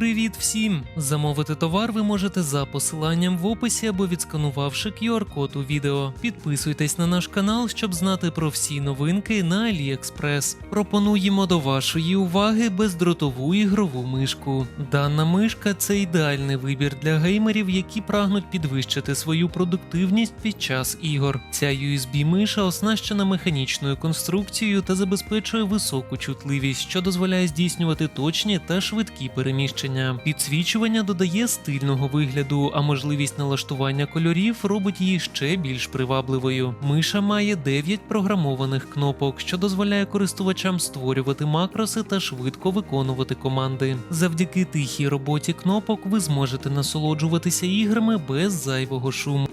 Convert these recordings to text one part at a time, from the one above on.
Привіт всім! Замовити товар ви можете за посиланням в описі або відсканувавши QR-код у відео. Підписуйтесь на наш канал, щоб знати про всі новинки на AliExpress. Пропонуємо до вашої уваги бездротову ігрову мишку. Дана мишка це ідеальний вибір для геймерів, які прагнуть підвищити свою продуктивність під час ігор. Ця USB-миша оснащена механічною конструкцією та забезпечує високу чутливість, що дозволяє здійснювати точні та швидкі переміщення. Підсвічування додає стильного вигляду, а можливість налаштування кольорів робить її ще більш привабливою. Миша має 9 програмованих кнопок, що дозволяє користувачам створювати макроси та швидко виконувати команди. Завдяки тихій роботі кнопок ви зможете насолоджуватися іграми без зайвого шуму.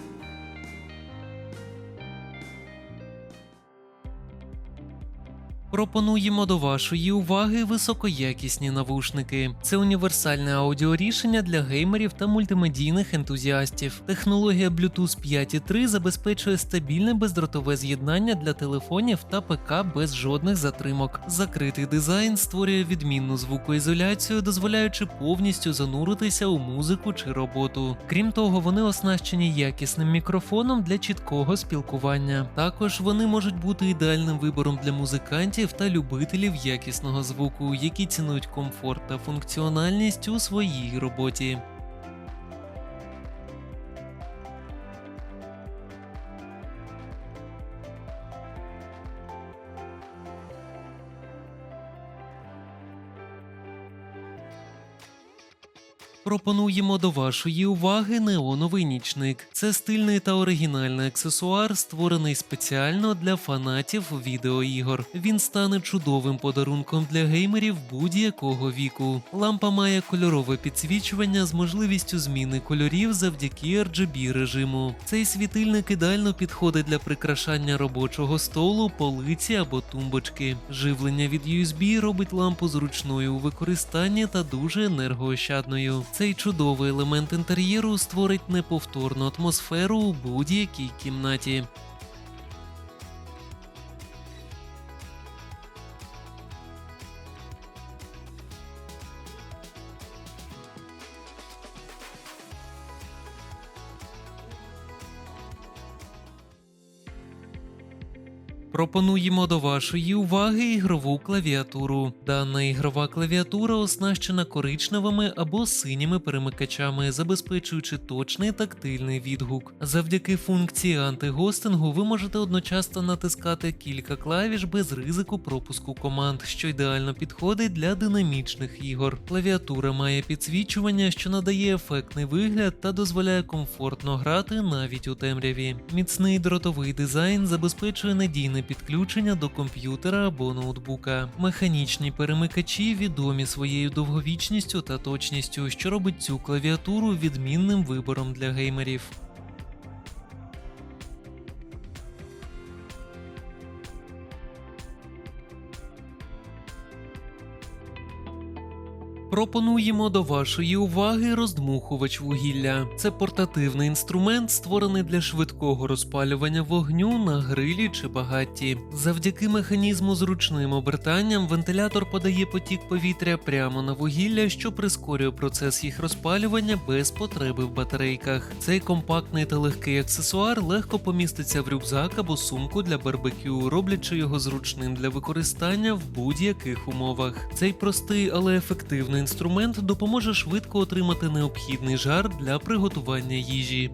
Пропонуємо до вашої уваги високоякісні навушники. Це універсальне аудіорішення для геймерів та мультимедійних ентузіастів. Технологія Bluetooth 5.3 забезпечує стабільне бездротове з'єднання для телефонів та ПК без жодних затримок. Закритий дизайн створює відмінну звукоізоляцію, дозволяючи повністю зануритися у музику чи роботу. Крім того, вони оснащені якісним мікрофоном для чіткого спілкування. Також вони можуть бути ідеальним вибором для музикантів та любителів якісного звуку, які цінують комфорт та функціональність у своїй роботі. Пропонуємо до вашої уваги неоновий нічник. Це стильний та оригінальний аксесуар, створений спеціально для фанатів відеоігор. Він стане чудовим подарунком для геймерів будь-якого віку. Лампа має кольорове підсвічування з можливістю зміни кольорів завдяки RGB режиму. Цей світильник ідеально підходить для прикрашання робочого столу, полиці або тумбочки. Живлення від USB робить лампу зручною у використанні та дуже енергоощадною. Цей чудовий елемент інтер'єру створить неповторну атмосферу у будь-якій кімнаті. Пропонуємо до вашої уваги ігрову клавіатуру. Дана ігрова клавіатура оснащена коричневими або синіми перемикачами, забезпечуючи точний тактильний відгук. Завдяки функції антигостингу ви можете одночасно натискати кілька клавіш без ризику пропуску команд, що ідеально підходить для динамічних ігор. Клавіатура має підсвічування, що надає ефектний вигляд та дозволяє комфортно грати навіть у темряві. Міцний дротовий дизайн забезпечує надійне підключення до комп'ютера або ноутбука. Механічні перемикачі відомі своєю довговічністю та точністю, що робить цю клавіатуру відмінним вибором для геймерів. Пропонуємо до вашої уваги роздмухувач вугілля. Це портативний інструмент, створений для швидкого розпалювання вогню на грилі чи багатті. Завдяки механізму з ручним обертанням вентилятор подає потік повітря прямо на вугілля, що прискорює процес їх розпалювання без потреби в батарейках. Цей компактний та легкий аксесуар легко поміститься в рюкзак або сумку для барбекю, роблячи його зручним для використання в будь-яких умовах. Цей простий, але ефективний інструмент допоможе швидко отримати необхідний жар для приготування їжі.